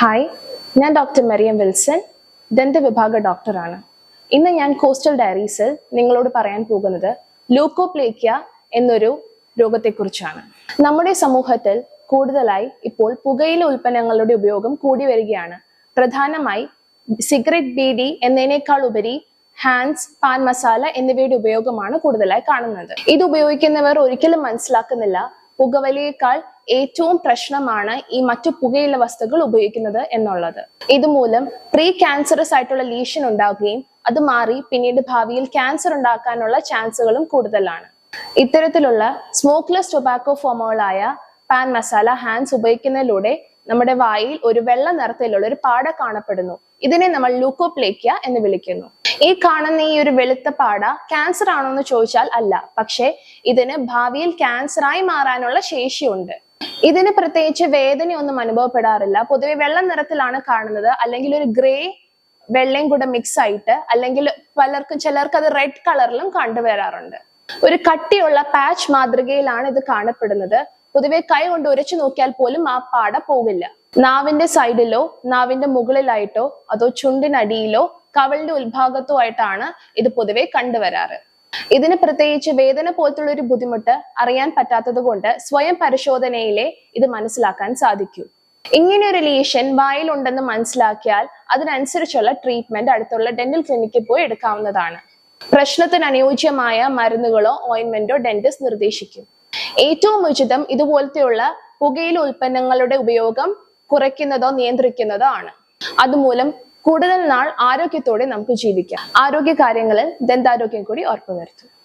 Hi ഞാൻ doctor Mariam Wilson ദന്ത വിഭാഗ ഡോക്ടറാണ് ഇന്ന് ഞാൻ കോസ്റ്റൽ ഡയറീസിൽ നിങ്ങളോട് പറയാൻ പോകുന്നത് ലൂക്കോപ്ലേക്യ എന്നൊരു രോഗത്തെക്കുറിച്ചാണ്. നമ്മുടെ സമൂഹത്തിൽ കൂടുതലായി ഇപ്പോൾ പുകയില ഉൽപ്പന്നങ്ങളുടെ ഉപയോഗം കൂടി വരികയാണ്. പ്രധാനമായി സിഗരറ്റ് ബീഡി എന്നതിനേക്കാൾ ഉപരി ഹാൻഡ്സ് പാൻ മസാല എന്നിവയുടെ ഉപയോഗമാണ് കൂടുതലായി കാണുന്നത്. ഇത് ഉപയോഗിക്കുന്നവർ ഒരിക്കലും മനസ്സിലാക്കുന്നില്ല പുകവലിയേക്കാൾ ഏറ്റവും പ്രശ്നമാണ് ഈ മറ്റു പുകയുള്ള വസ്തുക്കൾ ഉപയോഗിക്കുന്നത് എന്നുള്ളത്. ഇതുമൂലം പ്രീ ക്യാൻസറസ് ആയിട്ടുള്ള ലീഷൻ ഉണ്ടാവുകയും അത് മാറി പിന്നീട് ഭാവിയിൽ ക്യാൻസർ ഉണ്ടാക്കാനുള്ള ചാൻസുകളും കൂടുതലാണ്. ഇത്തരത്തിലുള്ള സ്മോക്ക്ലെസ് ടൊബാക്കോ ഫോമുകളായ പാൻ മസാല ഹാൻഡ്സ് ഉപയോഗിക്കുന്നതിലൂടെ നമ്മുടെ വായിൽ ഒരു വെള്ള നിറത്തിലുള്ള ഒരു പാട കാണപ്പെടുന്നു. ഇതിനെ നമ്മൾ ലൂക്കോപ്ലേക്യ എന്ന് വിളിക്കുന്നു. ഈ കാണുന്ന ഈ ഒരു വെളുത്ത പാട ക്യാൻസർ ആണോ എന്ന് ചോദിച്ചാൽ അല്ല. പക്ഷേ ഇതിന് ഭാവിയിൽ ക്യാൻസറായി മാറാനുള്ള ശേഷിയുണ്ട്. ഇതിന് പ്രത്യേകിച്ച് വേദനയൊന്നും അനുഭവപ്പെടാറില്ല. പൊതുവെ വെള്ള നിറത്തിലാണ് കാണുന്നത്. അല്ലെങ്കിൽ ഒരു ഗ്രേ വെള്ളയും കൂടെ മിക്സ് ആയിട്ട് അല്ലെങ്കിൽ പലർക്കും ചിലർക്ക് അത് റെഡ് കളറിലും കണ്ടുവരാറുണ്ട്. ഒരു കട്ടിയുള്ള പാച്ച് മാതൃകയിലാണ് ഇത് കാണപ്പെടുന്നത്. പൊതുവെ കൈ കൊണ്ട് ഉരച്ചു നോക്കിയാൽ പോലും ആ പാട പോകില്ല. നാവിന്റെ സൈഡിലോ നാവിന്റെ മുകളിലായിട്ടോ അതോ ചുണ്ടിനടിയിലോ കവളിന്റെ ഉത്ഭാഗത്തുമായിട്ടാണ് ഇത് പൊതുവെ കണ്ടുവരാറ്. ഇതിന് പ്രത്യേകിച്ച് വേദന പോലത്തുള്ള ഒരു ബുദ്ധിമുട്ട് അറിയാൻ പറ്റാത്തത് കൊണ്ട് സ്വയം പരിശോധനയിലെ ഇത് മനസ്സിലാക്കാൻ സാധിക്കൂ. ഇങ്ങനെ ഒരു ലീഷൻ വായിലുണ്ടെന്ന് മനസ്സിലാക്കിയാൽ അതിനനുസരിച്ചുള്ള ട്രീറ്റ്മെന്റ് അടുത്തുള്ള ഡെന്റൽ ക്ലിനിക്കിൽ പോയി എടുക്കാവുന്നതാണ്. പ്രശ്നത്തിന് അനുയോജ്യമായ മരുന്നുകളോ ഓയിൻമെന്റോ ഡെന്റിസ്റ്റ് നിർദ്ദേശിക്കും. ഏറ്റവും ഉചിതം ഇതുപോലത്തെയുള്ള പുകയില ഉൽപ്പന്നങ്ങളുടെ ഉപയോഗം കുറയ്ക്കുന്നതോ നിയന്ത്രിക്കുന്നതോ ആണ്. അതുമൂലം കൂടുതൽ നാൾ ആരോഗ്യത്തോടെ നമുക്ക് ജീവിക്കാം. ആരോഗ്യ കാര്യങ്ങളിൽ ദന്താരോഗ്യം കൂടി ഉറപ്പുവരുത്തും.